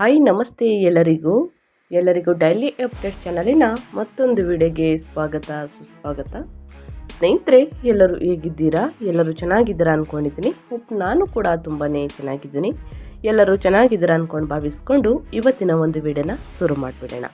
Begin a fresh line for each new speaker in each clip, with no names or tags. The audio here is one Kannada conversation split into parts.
ಹಾಯ್, ನಮಸ್ತೆ ಎಲ್ಲರಿಗೂ. ಎಲ್ಲರಿಗೂ ಡೈಲಿ ಅಪ್ಡೇಟ್ಸ್ ಚಾನಲಿನ ಮತ್ತೊಂದು ವಿಡಿಯೋಗೆ ಸ್ವಾಗತ, ಸುಸ್ವಾಗತ. ಸ್ನೇಹಿತರೆ, ಎಲ್ಲರೂ ಹೇಗಿದ್ದೀರಾ? ಎಲ್ಲರೂ ಚೆನ್ನಾಗಿದ್ದೀರಾ ಅಂದ್ಕೊಂಡಿದ್ದೀನಿ ನಾನು ಕೂಡ ತುಂಬಾ ಚೆನ್ನಾಗಿದ್ದೀನಿ. ಎಲ್ಲರೂ ಚೆನ್ನಾಗಿದ್ದೀರಾ ಅಂದ್ಕೊಂಡು ಭಾವಿಸ್ಕೊಂಡು ಇವತ್ತಿನ ಒಂದು ವಿಡಿಯೋನ ಶುರು ಮಾಡಿಬಿಡೋಣ.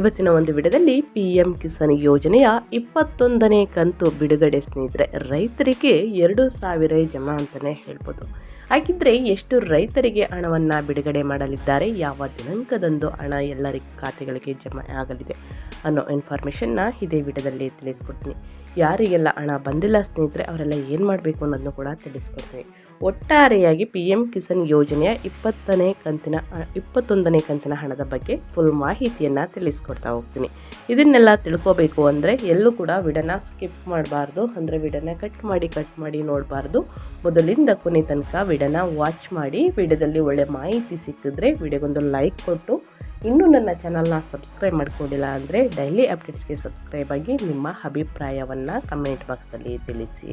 ಇವತ್ತಿನ ಒಂದು ವಿಡಿಯೋದಲ್ಲಿ ಪಿ ಎಂ ಕಿಸಾನ್ ಯೋಜನೆಯ ಇಪ್ಪತ್ತೊಂದನೇ ಕಂತು ಬಿಡುಗಡೆ ಸ್ನೇಹಿತರೆ, ರೈತರಿಗೆ ಎರಡು ಸಾವಿರ ಜಮಾ ಅಂತಲೇ ಹೇಳ್ಬೋದು. ಹಾಗಿದ್ರೆ ಎಷ್ಟು ರೈತರಿಗೆ ಹಣವನ್ನು ಬಿಡುಗಡೆ ಮಾಡಲಿದ್ದಾರೆ, ಯಾವ ದಿನಾಂಕದಂದು ಹಣ ಎಲ್ಲರ ಖಾತೆಗಳಿಗೆ ಜಮಾ ಆಗಲಿದೆ ಅನ್ನೋ ಇನ್ಫಾರ್ಮೇಷನ್ನ ಇದೇ ವಿಡಿಯೋದಲ್ಲಿ ತಿಳಿಸ್ಕೊಡ್ತೀನಿ. ಯಾರಿಗೆಲ್ಲ ಹಣ ಬಂದಿಲ್ಲ ಸ್ನೇಹಿತರೆ, ಅವರೆಲ್ಲ ಏನು ಮಾಡಬೇಕು ಅನ್ನೋದನ್ನು ಕೂಡ ತಿಳಿಸ್ಕೊಡ್ತೀನಿ. ಒಟ್ಟಾರೆಯಾಗಿ ಪಿ ಎಂ ಕಿಸಾನ್ ಯೋಜನೆಯ ಇಪ್ಪತ್ತನೇ ಕಂತಿನ ಇಪ್ಪತ್ತೊಂದನೇ ಕಂತಿನ ಹಣದ ಬಗ್ಗೆ ಫುಲ್ ಮಾಹಿತಿಯನ್ನು ತಿಳಿಸ್ಕೊಡ್ತಾ ಹೋಗ್ತೀನಿ. ಇದನ್ನೆಲ್ಲ ತಿಳ್ಕೋಬೇಕು ಅಂದರೆ ಎಲ್ಲೂ ಕೂಡ ವಿಡನ ಸ್ಕಿಪ್ ಮಾಡಬಾರ್ದು. ಅಂದರೆ ವಿಡನ ಕಟ್ ಮಾಡಿ ಕಟ್ ಮಾಡಿ ನೋಡಬಾರ್ದು. ಮೊದಲಿಂದ ಕೊನೆ ತನಕ ವಿಡನ ವಾಚ್ ಮಾಡಿ ವಿಡಿಯೋದಲ್ಲಿ ಒಳ್ಳೆ ಮಾಹಿತಿ ಸಿಕ್ಕಿದ್ರೆ ವಿಡಿಯೋಗೊಂದು ಲೈಕ್ ಕೊಟ್ಟು ಇನ್ನೂ ನನ್ನ ಚಾನಲ್ನ ಸಬ್ಸ್ಕ್ರೈಬ್ ಮಾಡ್ಕೊಂಡಿಲ್ಲ ಅಂದರೆ ಡೈಲಿ ಅಪ್ಡೇಟ್ಸ್ಗೆ ಸಬ್ಸ್ಕ್ರೈಬ್ ಆಗಿ ನಿಮ್ಮ ಅಭಿಪ್ರಾಯವನ್ನು ಕಮೆಂಟ್ ಬಾಕ್ಸಲ್ಲಿ ತಿಳಿಸಿ.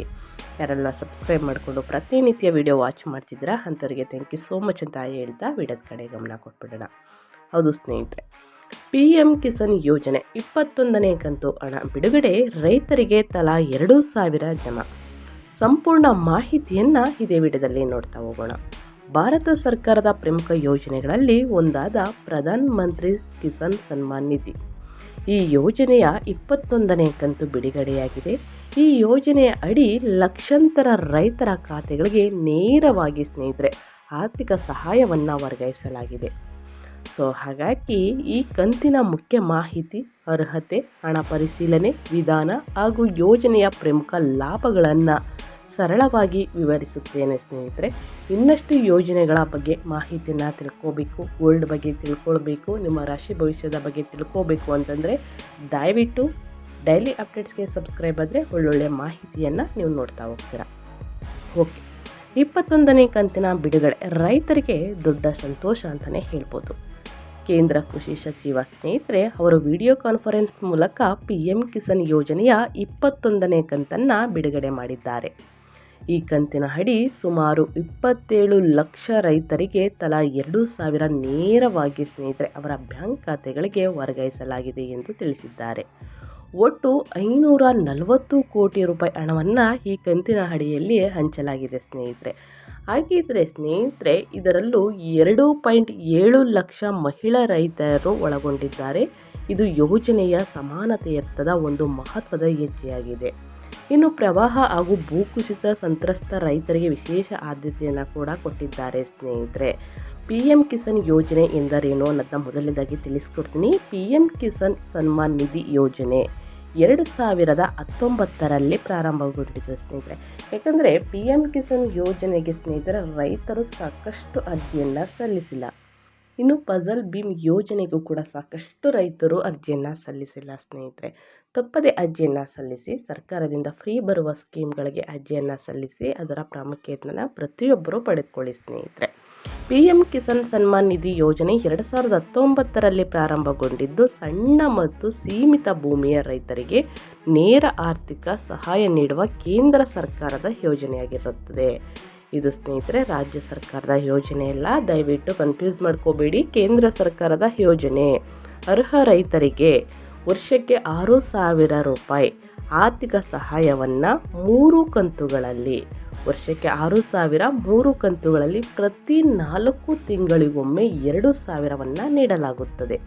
ಯಾರೆಲ್ಲ ಸಬ್ಸ್ಕ್ರೈಬ್ ಮಾಡಿಕೊಂಡು ಪ್ರತಿನಿತ್ಯ ವಿಡಿಯೋ ವಾಚ್ ಮಾಡ್ತಿದ್ದೀರಾ ಅಂಥವ್ರಿಗೆ ಥ್ಯಾಂಕ್ ಯು ಸೋ ಮಚ್ ಅಂತ ಹೇಳ್ತಾ ವಿಡಿಯೋದ ಕಡೆ ಗಮನ ಕೊಟ್ಬಿಡೋಣ. ಹೌದು ಸ್ನೇಹಿತರೆ ಪಿ ಎಂ ಕಿಸಾನ್ ಯೋಜನೆ ಇಪ್ಪತ್ತೊಂದನೇ ಕಂತು ಹಣ ಬಿಡುಗಡೆ ರೈತರಿಗೆ ತಲಾ ಎರಡು ಸಾವಿರ ಜಮಾ ಸಂಪೂರ್ಣ ಮಾಹಿತಿಯನ್ನು ಇದೇ ವಿಡಿಯೋದಲ್ಲಿ ನೋಡ್ತಾ ಹೋಗೋಣ. ಭಾರತ ಸರ್ಕಾರದ ಪ್ರಮುಖ ಯೋಜನೆಗಳಲ್ಲಿ ಒಂದಾದ ಪ್ರಧಾನ ಮಂತ್ರಿ ಕಿಸಾನ್ ಸನ್ಮಾನ್ ನಿಧಿ. ಈ ಯೋಜನೆಯ ಇಪ್ಪತ್ತೊಂದನೇ ಕಂತು ಬಿಡುಗಡೆಯಾಗಿದೆ. ಈ ಯೋಜನೆಯ ಅಡಿ ಲಕ್ಷಾಂತರ ರೈತರ ಖಾತೆಗಳಿಗೆ ನೇರವಾಗಿ ಸ್ನೇಹಿತರೆ ಆರ್ಥಿಕ ಸಹಾಯವನ್ನು ವರ್ಗಾಯಿಸಲಾಗಿದೆ. ಸೊ, ಹಾಗಾಗಿ ಈ ಕಂತಿನ ಮುಖ್ಯ ಮಾಹಿತಿ, ಅರ್ಹತೆ, ಹಣ ಪರಿಶೀಲನೆ ವಿಧಾನ ಹಾಗೂ ಯೋಜನೆಯ ಪ್ರಮುಖ ಲಾಭಗಳನ್ನು ಸರಳವಾಗಿ ವಿವರಿಸುತ್ತೇನೆ ಸ್ನೇಹಿತರೆ, ಇನ್ನಷ್ಟು ಯೋಜನೆಗಳ ಬಗ್ಗೆ ಮಾಹಿತಿಯನ್ನು ತಿಳ್ಕೋಬೇಕು ಗೋಲ್ಡ್ ಬಗ್ಗೆ ತಿಳ್ಕೊಳ್ಬೇಕು, ನಿಮ್ಮ ರಾಶಿ ಭವಿಷ್ಯದ ಬಗ್ಗೆ ತಿಳ್ಕೋಬೇಕು ಅಂತಂದರೆ ದಯವಿಟ್ಟು ಡೈಲಿ ಅಪ್ಡೇಟ್ಸ್ಗೆ ಸಬ್ಸ್ಕ್ರೈಬ್ ಆದರೆ ಒಳ್ಳೊಳ್ಳೆ ಮಾಹಿತಿಯನ್ನು ನೀವು ನೋಡ್ತಾ ಹೋಗ್ತೀರಾ. ಓಕೆ ಇಪ್ಪತ್ತೊಂದನೇ ಕಂತಿನ ಬಿಡುಗಡೆ, ರೈತರಿಗೆ ದೊಡ್ಡ ಸಂತೋಷ ಅಂತಲೇ ಹೇಳ್ಬೋದು. ಕೇಂದ್ರ ಕೃಷಿ ಸಚಿವ ಸ್ನೇಹಿತರೆ, ಅವರು ವಿಡಿಯೋ ಕಾನ್ಫರೆನ್ಸ್ ಮೂಲಕ ಪಿ ಎಂ ಕಿಸಾನ್ ಯೋಜನೆಯ ಇಪ್ಪತ್ತೊಂದನೇ ಕಂತನ್ನು ಬಿಡುಗಡೆ ಮಾಡಿದ್ದಾರೆ. ಈ ಕಂತಿನ ಅಡಿ ಸುಮಾರು ಇಪ್ಪತ್ತೇಳು ಲಕ್ಷ ರೈತರಿಗೆ ತಲಾ ಎರಡು ಸಾವಿರ ನೇರವಾಗಿ ಸ್ನೇಹಿತರೆ ಅವರ ಬ್ಯಾಂಕ್ ಖಾತೆಗಳಿಗೆ ವರ್ಗಾಯಿಸಲಾಗಿದೆ ಎಂದು ತಿಳಿಸಿದ್ದಾರೆ. ಒಟ್ಟು ಐನೂರ ನಲವತ್ತು ಕೋಟಿ ರೂಪಾಯಿ ಹಣವನ್ನು ಈ ಕಂತಿನ ಅಡಿಯಲ್ಲಿ ಹಂಚಲಾಗಿದೆ ಸ್ನೇಹಿತರೆ. ಹಾಗಿದ್ರೆ ಸ್ನೇಹಿತರೆ, ಇದರಲ್ಲೂ ಎರಡು ಪಾಯಿಂಟ್ ಏಳು ಲಕ್ಷ ಮಹಿಳಾ ರೈತರು ಒಳಗೊಂಡಿದ್ದಾರೆ. ಇದು ಯೋಜನೆಯ ಸಮಾನತೆಯತ್ತದ ಒಂದು ಮಹತ್ವದ ಹೆಜ್ಜೆಯಾಗಿದೆ. ಇನ್ನು ಪ್ರವಾಹ ಹಾಗೂ ಭೂಕುಸಿತ ಸಂತ್ರಸ್ತ ರೈತರಿಗೆ ವಿಶೇಷ ಆದ್ಯತೆಯನ್ನು ಕೂಡ ಕೊಟ್ಟಿದ್ದಾರೆ ಸ್ನೇಹಿತರೆ. ಪಿ ಎಂ ಕಿಸಾನ್ ಯೋಜನೆ ಎಂದರೇನು ಅನ್ನೋದನ್ನ ಮೊದಲನೇದಾಗಿ ತಿಳಿಸ್ಕೊಡ್ತೀನಿ. ಪಿ ಎಂ ಕಿಸಾನ್ ಸನ್ಮಾನ್ ನಿಧಿ ಯೋಜನೆ ಎರಡು ಸಾವಿರದ ಹತ್ತೊಂಬತ್ತರಲ್ಲಿ ಪ್ರಾರಂಭಗೊಂಡಿತು ಸ್ನೇಹಿತರೆ. ಯಾಕಂದರೆ ಪಿ ಎಂ ಕಿಸಾನ್ ಯೋಜನೆಗೆ ಸ್ನೇಹಿತರ ರೈತರು ಸಾಕಷ್ಟು ಅರ್ಜಿಯನ್ನು ಸಲ್ಲಿಸಿಲ್ಲ. ಇನ್ನು ಪಜಲ್ ಭೀಮ್ ಯೋಜನೆಗೂ ಕೂಡ ಸಾಕಷ್ಟು ರೈತರು ಅರ್ಜಿಯನ್ನು ಸಲ್ಲಿಸಿಲ್ಲ ಸ್ನೇಹಿತರೆ. ತಪ್ಪದೆ ಅರ್ಜಿಯನ್ನು ಸಲ್ಲಿಸಿ, ಸರ್ಕಾರದಿಂದ ಫ್ರೀ ಬರುವ ಸ್ಕೀಮ್ಗಳಿಗೆ ಅರ್ಜಿಯನ್ನು ಸಲ್ಲಿಸಿ, ಅದರ ಪ್ರಾಮುಖ್ಯತೆಯನ್ನು ಪ್ರತಿಯೊಬ್ಬರೂ ಪಡೆದುಕೊಳ್ಳಿ ಸ್ನೇಹಿತರೆ. ಪಿ ಎಂ ಕಿಸಾನ್ ಸನ್ಮಾನ್ ನಿಧಿ ಯೋಜನೆ ಎರಡು ಸಾವಿರದ ಹತ್ತೊಂಬತ್ತರಲ್ಲಿ ಪ್ರಾರಂಭಗೊಂಡಿದ್ದು, ಸಣ್ಣ ಮತ್ತು ಸೀಮಿತ ಭೂಮಿಯ ರೈತರಿಗೆ ನೇರ ಆರ್ಥಿಕ ಸಹಾಯ ನೀಡುವ ಕೇಂದ್ರ ಸರ್ಕಾರದ ಯೋಜನೆಯಾಗಿರುತ್ತದೆ. ಇದು ಸ್ನೇಹಿತರೆ, ರಾಜ್ಯ ಸರ್ಕಾರದ ಯೋಜನೆ ಅಲ್ಲ. ದಯವಿಟ್ಟು ಕನ್ಫ್ಯೂಸ್ ಮಾಡ್ಕೋಬೇಡಿ. ಕೇಂದ್ರ ಸರ್ಕಾರದ ಯೋಜನೆ. ಅರ್ಹ ರೈತರಿಗೆ ವರ್ಷಕ್ಕೆ ಆರು ಸಾವಿರ ರೂಪಾಯಿ ಆರ್ಥಿಕ ಸಹಾಯವನ್ನು ಮೂರು ಕಂತುಗಳಲ್ಲಿ, ವರ್ಷಕ್ಕೆ ಆರು ಸಾವಿರ ಮೂರು ಕಂತುಗಳಲ್ಲಿ ಪ್ರತಿ ನಾಲ್ಕು ತಿಂಗಳಿಗೊಮ್ಮೆ ಎರಡು ಸಾವಿರವನ್ನು ನೀಡಲಾಗುತ್ತದೆ.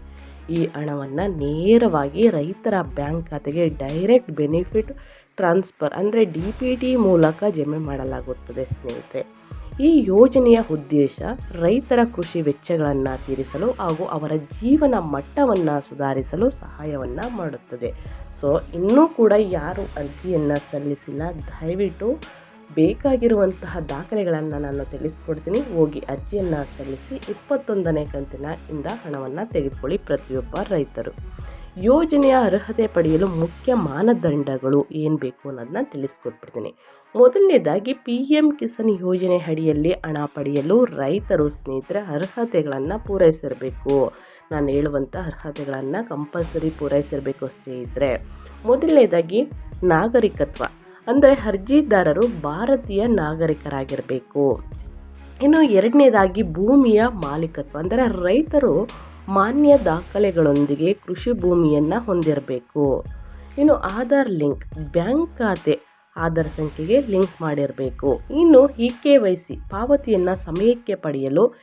ಈ ಹಣವನ್ನು ನೇರವಾಗಿ ರೈತರ ಬ್ಯಾಂಕ್ ಖಾತೆಗೆ ಡೈರೆಕ್ಟ್ ಬೆನಿಫಿಟ್ ಟ್ರಾನ್ಸ್ಫರ್ ಅಂದರೆ ಡಿ ಪಿ ಟಿ ಮೂಲಕ ಜಮೆ ಮಾಡಲಾಗುತ್ತದೆ ಸ್ನೇಹಿತರೆ. ಈ ಯೋಜನೆಯ ಉದ್ದೇಶ ರೈತರ ಕೃಷಿ ವೆಚ್ಚಗಳನ್ನು ತೀರಿಸಲು ಹಾಗೂ ಅವರ ಜೀವನ ಮಟ್ಟವನ್ನು ಸುಧಾರಿಸಲು ಸಹಾಯವನ್ನು ಮಾಡುತ್ತದೆ. ಸೊ, ಇನ್ನೂ ಕೂಡ ಯಾರು ಅರ್ಜಿಯನ್ನು ಸಲ್ಲಿಸಿಲ್ಲ, ದಯವಿಟ್ಟು ಬೇಕಾಗಿರುವಂತಹ ದಾಖಲೆಗಳನ್ನು ನಾನು ತಿಳಿಸ್ಕೊಡ್ತೀನಿ. ಹೋಗಿ ಅರ್ಜಿಯನ್ನು ಸಲ್ಲಿಸಿ ಇಪ್ಪತ್ತೊಂದನೇ ಕಂತಿನ ಇಂದ ಹಣವನ್ನು ತೆಗೆದುಕೊಳ್ಳಿ ಪ್ರತಿಯೊಬ್ಬ ರೈತರು. ಯೋಜನೆಯ ಅರ್ಹತೆ ಪಡೆಯಲು ಮುಖ್ಯ ಮಾನದಂಡಗಳು ಏನು ಬೇಕು ಅನ್ನೋದನ್ನ ತಿಳಿಸ್ಕೊಟ್ಬಿಡ್ತೀನಿ. ಮೊದಲನೇದಾಗಿ ಪಿ ಎಂ ಕಿಸಾನ್ ಯೋಜನೆ ಅಡಿಯಲ್ಲಿ ಹಣ ಪಡೆಯಲು ರೈತರು ಸ್ನೇಹಿತರ ಅರ್ಹತೆಗಳನ್ನು ಪೂರೈಸಿರಬೇಕು. ನಾನು ಹೇಳುವಂಥ ಅರ್ಹತೆಗಳನ್ನು ಕಂಪಲ್ಸರಿ ಪೂರೈಸಿರಬೇಕು ಸ್ನೇಹಿತರೆ. ಮೊದಲನೇದಾಗಿ ನಾಗರಿಕತ್ವ, ಅಂದರೆ ಅರ್ಜಿದಾರರು ಭಾರತೀಯ ನಾಗರಿಕರಾಗಿರಬೇಕು. ಇನ್ನು ಎರಡನೇದಾಗಿ ಭೂಮಿಯ ಮಾಲೀಕತ್ವ, ಅಂದರೆ ರೈತರು ಮಾನ್ಯ ದಾಖಲೆಗಳೊಂದಿಗೆ ಕೃಷಿ ಭೂಮಿಯನ್ನು ಹೊಂದಿರಬೇಕು. ಇನ್ನು ಆಧಾರ್ ಲಿಂಕ್, ಬ್ಯಾಂಕ್ ಖಾತೆ ಆಧಾರ್ ಸಂಖ್ಯೆಗೆ ಲಿಂಕ್ ಮಾಡಿರಬೇಕು. ಇನ್ನು ಇ ಕೆ ವೈ ಸಿ ಪಾವತಿಯನ್ನು ಸಮಯಕ್ಕೆ ಪಡೆಯಲು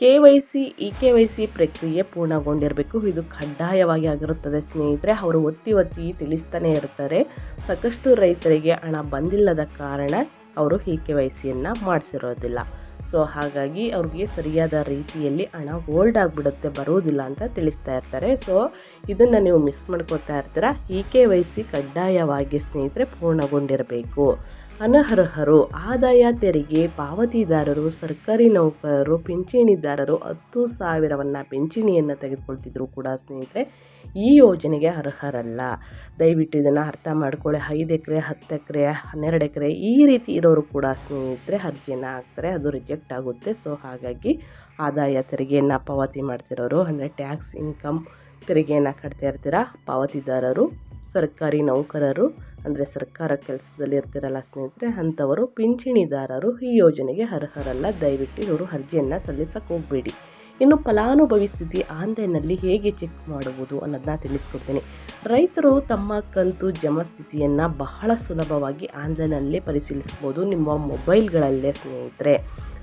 K Y C e K Y C ಪ್ರಕ್ರಿಯೆ ಪೂರ್ಣಗೊಂಡಿರಬೇಕು. ಇದು ಕಡ್ಡಾಯವಾಗಿ ಆಗಿರುತ್ತದೆ. ಸ್ನೇಹಿತರೆ, ಅವರು ಒತ್ತಿ ಒತ್ತಿ ತಿಳಿಸ್ತಾನೆ ಇರ್ತಾರೆ. ಸಾಕಷ್ಟು ರೈತರಿಗೆ ಹಣ ಬಂದಿಲ್ಲದ ಕಾರಣ ಅವರು ಇ ಕೆ ವೈ ಸಿಯನ್ನು ಮಾಡಿಸಿರೋದಿಲ್ಲ. ಸೊ ಹಾಗಾಗಿ ಅವ್ರಿಗೆ ಸರಿಯಾದ ರೀತಿಯಲ್ಲಿ ಹಣ ಹೋಲ್ಡ್ ಆಗಿಬಿಡುತ್ತೆ, ಬರೋದಿಲ್ಲ ಅಂತ ತಿಳಿಸ್ತಾ ಇರ್ತಾರೆ. ಸೊ ಇದನ್ನು ನೀವು ಮಿಸ್ ಮಾಡ್ಕೊತಾ ಇರ್ತೀರ? ಈ ಕೆ ವೈ ಸಿ ಕಡ್ಡಾಯವಾಗಿ ಸ್ನೇಹಿತರೆ ಪೂರ್ಣಗೊಂಡಿರಬೇಕು. ಅನರ್ಹರು, ಆದಾಯ ತೆರಿಗೆ ಪಾವತಿದಾರರು, ಸರ್ಕಾರಿ ನೌಕರರು, ಪಿಂಚಣಿದಾರರು ಹತ್ತು ಸಾವಿರವನ್ನು ಪಿಂಚಣಿಯನ್ನು ತೆಗೆದುಕೊಳ್ತಿದ್ರು ಕೂಡ ಸ್ನೇಹಿತರೆ. ಈ ಯೋಜನೆಗೆ ಅರ್ಹರಲ್ಲ. ದಯವಿಟ್ಟು ಇದನ್ನು ಅರ್ಥ ಮಾಡ್ಕೊಳ್ಳಿ. ಐದು ಎಕರೆ, ಹತ್ತು ಎಕರೆ, ಹನ್ನೆರಡು ಎಕರೆ ಈ ರೀತಿ ಇರೋರು ಕೂಡ ಸ್ನೇಹಿತರೆ ಅರ್ಜಿಯನ್ನು ಹಾಕ್ತಾರೆ. ಅದು ರಿಜೆಕ್ಟ್ ಆಗುತ್ತೆ. ಸೊ, ಹಾಗಾಗಿ ಆದಾಯ ತೆರಿಗೆಯನ್ನು ಪಾವತಿ ಮಾಡ್ತಿರೋರು, ಅಂದರೆ ಟ್ಯಾಕ್ಸ್ ಇನ್ಕಮ್ ತೆರಿಗೆಯನ್ನು ಕಟ್ತಾ ಇರ್ತೀರ ಪಾವತಿದಾರರು, ಸರ್ಕಾರಿ ನೌಕರರು ಅಂದರೆ ಸರ್ಕಾರ ಕೆಲಸದಲ್ಲಿ ಇರ್ತಿರಲ್ಲ ಸ್ನೇಹಿತರೆ, ಅಂಥವರು ಪಿಂಚಣಿದಾರರು ಈ ಯೋಜನೆಗೆ ಅರ್ಹರಲ್ಲ. ದಯವಿಟ್ಟು ಇವರು ಅರ್ಜಿಯನ್ನು ಸಲ್ಲಿಸಕ್ಕೆ ಹೋಗಬೇಡಿ. ಇನ್ನು ಫಲಾನುಭವಿ ಸ್ಥಿತಿ ಆನ್ಲೈನ್ನಲ್ಲಿ ಹೇಗೆ ಚೆಕ್ ಮಾಡುವುದು ಅನ್ನೋದನ್ನ ತಿಳಿಸ್ಕೊಡ್ತೀನಿ. ರೈತರು ತಮ್ಮ ಕಂತು ಜಮಾ ಸ್ಥಿತಿಯನ್ನು ಬಹಳ ಸುಲಭವಾಗಿ ಆನ್ಲೈನಲ್ಲೇ ಪರಿಶೀಲಿಸ್ಬೋದು ನಿಮ್ಮ ಮೊಬೈಲ್ಗಳಲ್ಲೇ ಸ್ನೇಹಿತರೆ,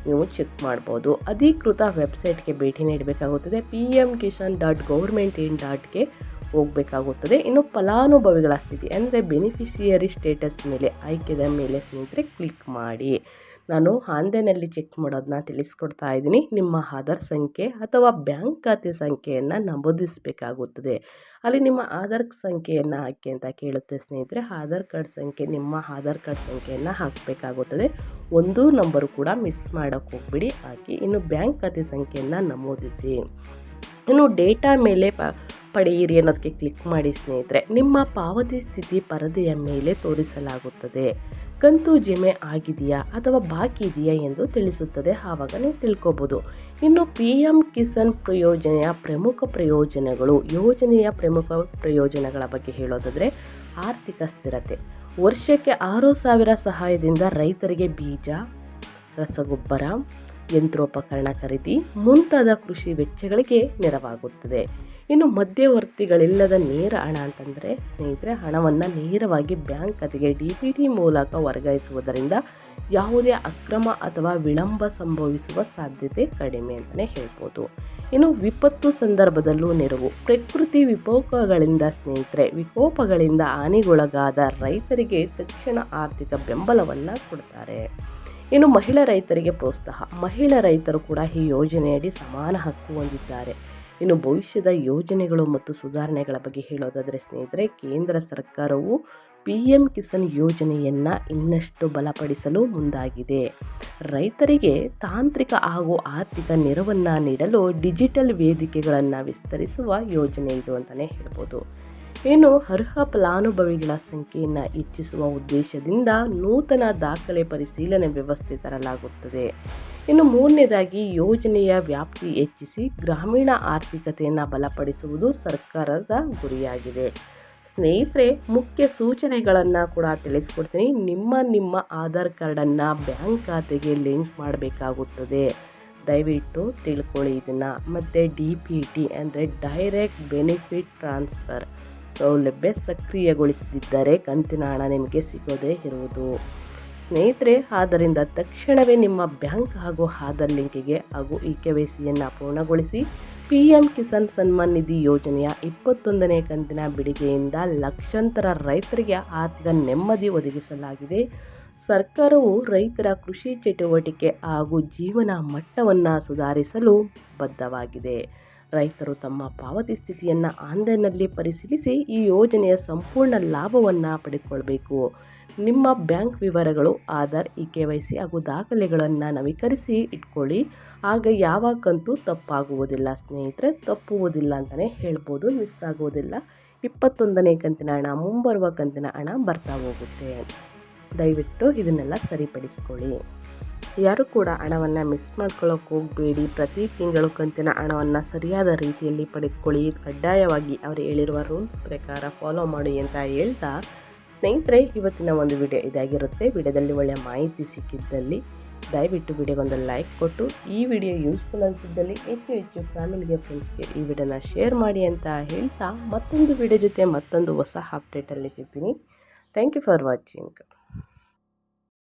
ನೀವು ಚೆಕ್ ಮಾಡ್ಬೋದು. ಅಧಿಕೃತ ವೆಬ್ಸೈಟ್ಗೆ ಭೇಟಿ ನೀಡಬೇಕಾಗುತ್ತದೆ. P M Kisan dot government in ಡಾಟ್ಗೆ ಹೋಗಬೇಕಾಗುತ್ತದೆ. ಇನ್ನು ಫಲಾನುಭವಿಗಳ ಸ್ಥಿತಿ ಅಂದರೆ ಬೆನಿಫಿಷಿಯರಿ ಸ್ಟೇಟಸ್ ಮೇಲೆ, ಆಯ್ಕೆದ ಮೇಲೆ ಸ್ನೇಹಿತರೆ ಕ್ಲಿಕ್ ಮಾಡಿ. ನಾನು ಆನ್ಲೈನಲ್ಲಿ ಚೆಕ್ ಮಾಡೋದನ್ನ ತಿಳಿಸ್ಕೊಡ್ತಾ ಇದ್ದೀನಿ. ನಿಮ್ಮ ಆಧಾರ್ ಸಂಖ್ಯೆ ಅಥವಾ ಬ್ಯಾಂಕ್ ಖಾತೆ ಸಂಖ್ಯೆಯನ್ನು ನಮೂದಿಸಬೇಕಾಗುತ್ತದೆ. ಅಲ್ಲಿ ನಿಮ್ಮ ಆಧಾರ್ ಸಂಖ್ಯೆಯನ್ನು ಹಾಕಿ ಅಂತ ಕೇಳುತ್ತೆ ಸ್ನೇಹಿತರೆ. ಆಧಾರ್ ಕಾರ್ಡ್ ಸಂಖ್ಯೆ, ನಿಮ್ಮ ಆಧಾರ್ ಕಾರ್ಡ್ ಸಂಖ್ಯೆಯನ್ನು ಹಾಕಬೇಕಾಗುತ್ತದೆ. ಒಂದು ನಂಬರು ಕೂಡ ಮಿಸ್ ಮಾಡೋಕ್ಕೆ ಹೋಗ್ಬಿಡಿ. ಹಾಕಿ ಇನ್ನು ಬ್ಯಾಂಕ್ ಖಾತೆ ಸಂಖ್ಯೆಯನ್ನು ನಮೂದಿಸಿ. ಇನ್ನು ಡೇಟಾ ಮೇಲೆ ಪ ಪಡೆಯಿರಿ ಅನ್ನೋದಕ್ಕೆ ಕ್ಲಿಕ್ ಮಾಡಿ ಸ್ನೇಹಿತರೆ. ನಿಮ್ಮ ಪಾವತಿ ಸ್ಥಿತಿ ಪರದೆಯ ಮೇಲೆ ತೋರಿಸಲಾಗುತ್ತದೆ. ಕಂತು ಜಿಮೆ ಆಗಿದೆಯಾ ಅಥವಾ ಬಾಕಿ ಇದೆಯಾ ಎಂದು ತಿಳಿಸುತ್ತದೆ. ಆವಾಗ ನೀವು ತಿಳ್ಕೊಬೋದು. ಇನ್ನು ಪಿ ಎಂ ಕಿಸಾನ್ ಪ್ರಯೋಜನೆಯ ಪ್ರಮುಖ ಪ್ರಯೋಜನಗಳು, ಯೋಜನೆಯ ಪ್ರಮುಖ ಪ್ರಯೋಜನಗಳ ಬಗ್ಗೆ ಹೇಳೋದಾದರೆ ಆರ್ಥಿಕ ಸ್ಥಿರತೆ. ವರ್ಷಕ್ಕೆ ಆರು ಸಾವಿರ ಸಹಾಯದಿಂದ ರೈತರಿಗೆ ಬೀಜ, ರಸಗೊಬ್ಬರ ಯಂತ್ರೋಪಕರಣ ಖರೀದಿ ಮುಂತಾದ ಕೃಷಿ ವೆಚ್ಚಗಳಿಗೆ ನೆರವಾಗುತ್ತದೆ. ಇನ್ನು ಮಧ್ಯವರ್ತಿಗಳಿಲ್ಲದ ನೇರ ಹಣ ಅಂತಂದರೆ ಸ್ನೇಹಿತರೆ, ಹಣವನ್ನು ನೇರವಾಗಿ ಬ್ಯಾಂಕ್ ಖಾತೆಗೆ ಡಿ ಪಿ ಟಿ ಮೂಲಕ ವರ್ಗಾಯಿಸುವುದರಿಂದ ಯಾವುದೇ ಅಕ್ರಮ ಅಥವಾ ವಿಳಂಬ ಸಂಭವಿಸುವ ಸಾಧ್ಯತೆ ಕಡಿಮೆ ಅಂತಲೇ ಹೇಳ್ಬೋದು. ಇನ್ನು ವಿಪತ್ತು ಸಂದರ್ಭದಲ್ಲೂ ನೆರವು, ಪ್ರಕೃತಿ ವಿಕೋಪಗಳಿಂದ ಸ್ನೇಹಿತರೆ, ವಿಕೋಪಗಳಿಂದ ಹಾನಿಗೊಳಗಾದ ರೈತರಿಗೆ ತಕ್ಷಣ ಆರ್ಥಿಕ ಬೆಂಬಲವನ್ನು ಕೊಡ್ತಾರೆ. ಇನ್ನು ಮಹಿಳಾ ರೈತರಿಗೆ ಪ್ರೋತ್ಸಾಹ. ಮಹಿಳಾ ರೈತರು ಕೂಡ ಈ ಯೋಜನೆಯಡಿ ಸಮಾನ ಹಕ್ಕು ಹೊಂದಿದ್ದಾರೆ. ಇನ್ನು ಭವಿಷ್ಯದ ಯೋಜನೆಗಳು ಮತ್ತು ಸುಧಾರಣೆಗಳ ಬಗ್ಗೆ ಹೇಳೋದಾದರೆ ಸ್ನೇಹಿತರೆ, ಕೇಂದ್ರ ಸರ್ಕಾರವು ಪಿ ಎಂ ಕಿಸಾನ್ ಯೋಜನೆಯನ್ನು ಇನ್ನಷ್ಟು ಬಲಪಡಿಸಲು ಮುಂದಾಗಿದೆ. ರೈತರಿಗೆ ತಾಂತ್ರಿಕ ಹಾಗೂ ಆರ್ಥಿಕ ನೆರವನ್ನು ನೀಡಲು ಡಿಜಿಟಲ್ ವೇದಿಕೆಗಳನ್ನು ವಿಸ್ತರಿಸುವ ಯೋಜನೆ ಇದು ಅಂತಲೇ ಹೇಳ್ಬೋದು. ಇನ್ನು ಅರ್ಹ ಫಲಾನುಭವಿಗಳ ಸಂಖ್ಯೆಯನ್ನು ಹೆಚ್ಚಿಸುವ ಉದ್ದೇಶದಿಂದ ನೂತನ ದಾಖಲೆ ಪರಿಶೀಲನೆ ವ್ಯವಸ್ಥೆ ತರಲಾಗುತ್ತದೆ. ಇನ್ನು ಮೂರನೇದಾಗಿ ಯೋಜನೆಯ ವ್ಯಾಪ್ತಿ ಹೆಚ್ಚಿಸಿ ಗ್ರಾಮೀಣ ಆರ್ಥಿಕತೆಯನ್ನು ಬಲಪಡಿಸುವುದು ಸರ್ಕಾರದ ಗುರಿಯಾಗಿದೆ. ಸ್ನೇಹಿತರೆ, ಮುಖ್ಯ ಸೂಚನೆಗಳನ್ನು ಕೂಡ ತಿಳಿಸ್ಕೊಡ್ತೀನಿ. ನಿಮ್ಮ ನಿಮ್ಮ ಆಧಾರ್ ಕಾರ್ಡನ್ನು ಬ್ಯಾಂಕ್ ಖಾತೆಗೆ ಲಿಂಕ್ ಮಾಡಬೇಕಾಗುತ್ತದೆ. ದಯವಿಟ್ಟು ತಿಳ್ಕೊಳ್ಳಿ ಇದನ್ನು. ಮತ್ತು ಡಿ ಪಿ ಟಿ ಅಂದರೆ ಡೈರೆಕ್ಟ್ ಬೆನಿಫಿಟ್ ಟ್ರಾನ್ಸ್ಫರ್. ಸೌಲಭ್ಯ ಸಕ್ರಿಯಗೊಳಿಸದಿದ್ದರೆ ಕಂತಿನ ಹಣ ನಿಮಗೆ ಸಿಗೋದೇ ಇರುವುದು. ಸ್ನೇಹಿತರೆ, ಆದ್ದರಿಂದ ತಕ್ಷಣವೇ ನಿಮ್ಮ ಬ್ಯಾಂಕ್ ಹಾಗೂ ಆಧಾರ್ ಲಿಂಕಿಗೆ ಹಾಗೂ ಈ ಕೆ ವೈ ಸಿಯನ್ನು ಪೂರ್ಣಗೊಳಿಸಿ ಪಿ ಎಂ ಕಿಸಾನ್ ಸನ್ಮಾನ್ ನಿಧಿ ಯೋಜನೆಯ ಇಪ್ಪತ್ತೊಂದನೇ ಕಂತಿನ ಬಿಡಿಗೆಯಿಂದ ಲಕ್ಷಾಂತರ ರೈತರಿಗೆ ಆರ್ಥಿಕ ನೆಮ್ಮದಿ ಒದಗಿಸಲಾಗಿದೆ. ಸರ್ಕಾರವು ರೈತರ ಕೃಷಿ ಚಟುವಟಿಕೆ ಹಾಗೂ ಜೀವನ ಮಟ್ಟವನ್ನು ಸುಧಾರಿಸಲು ಬದ್ಧವಾಗಿದೆ. ರೈತರು ತಮ್ಮ ಪಾವತಿ ಸ್ಥಿತಿಯನ್ನು ಆನ್ಲೈನ್ನಲ್ಲಿ ಪರಿಶೀಲಿಸಿ ಈ ಯೋಜನೆಯ ಸಂಪೂರ್ಣ ಲಾಭವನ್ನು ಪಡೆದುಕೊಳ್ಬೇಕು. ನಿಮ್ಮ ಬ್ಯಾಂಕ್ ವಿವರಗಳು, Aadhaar e K Y C ಹಾಗೂ ದಾಖಲೆಗಳನ್ನು ನವೀಕರಿಸಿ ಇಟ್ಕೊಳ್ಳಿ. ಆಗ ಯಾವ ಕಂತು ತಪ್ಪಾಗುವುದಿಲ್ಲ. ಸ್ನೇಹಿತರೆ, ತಪ್ಪುವುದಿಲ್ಲ ಅಂತಲೇ ಹೇಳ್ಬೋದು. ಮಿಸ್ ಆಗುವುದಿಲ್ಲ. ಇಪ್ಪತ್ತೊಂದನೇ ಕಂತಿನ ಹಣ, ಮುಂಬರುವ ಕಂತಿನ ಹಣ ಬರ್ತಾ ಹೋಗುತ್ತೆ. ದಯವಿಟ್ಟು ಇದನ್ನೆಲ್ಲ ಸರಿಪಡಿಸ್ಕೊಳ್ಳಿ. ಯಾರು ಕೂಡ ಹಣವನ್ನು ಮಿಸ್ ಮಾಡ್ಕೊಳ್ಳೋಕೆ ಹೋಗಬೇಡಿ. ಪ್ರತಿ ತಿಂಗಳು ಕಂತಿನ ಹಣವನ್ನು ಸರಿಯಾದ ರೀತಿಯಲ್ಲಿ ಪಡೆದುಕೊಳ್ಳಿ. ಕಡ್ಡಾಯವಾಗಿ ಅವರು ಹೇಳಿರುವ ರೂಲ್ಸ್ ಪ್ರಕಾರ ಫಾಲೋ ಮಾಡಿ ಅಂತ ಹೇಳ್ತಾ ಸ್ನೇಹಿತರೆ, ಇವತ್ತಿನ ಒಂದು ವಿಡಿಯೋ ಇದಾಗಿರುತ್ತೆ ವಿಡಿಯೋದಲ್ಲಿ ಒಳ್ಳೆಯ ಮಾಹಿತಿ ಸಿಕ್ಕಿದ್ದಲ್ಲಿ ದಯವಿಟ್ಟು ವಿಡಿಯೋಗೊಂದು ಲೈಕ್ ಕೊಟ್ಟು, ಈ ವಿಡಿಯೋ ಯೂಸ್ಫುಲ್ ಅನಿಸಿದ್ದಲ್ಲಿ ಹೆಚ್ಚು ಹೆಚ್ಚು ಫ್ಯಾಮಿಲಿಗೆ ಫ್ರೆಂಡ್ಸ್ಗೆ ಈ ವಿಡಿಯೋನ ಶೇರ್ ಮಾಡಿ ಅಂತ ಹೇಳ್ತಾ ಮತ್ತೊಂದು ವಿಡಿಯೋ ಜೊತೆ ಮತ್ತೊಂದು ಹೊಸ ಅಪ್ಡೇಟಲ್ಲಿ ಸಿಗ್ತೀನಿ. Thank you for watching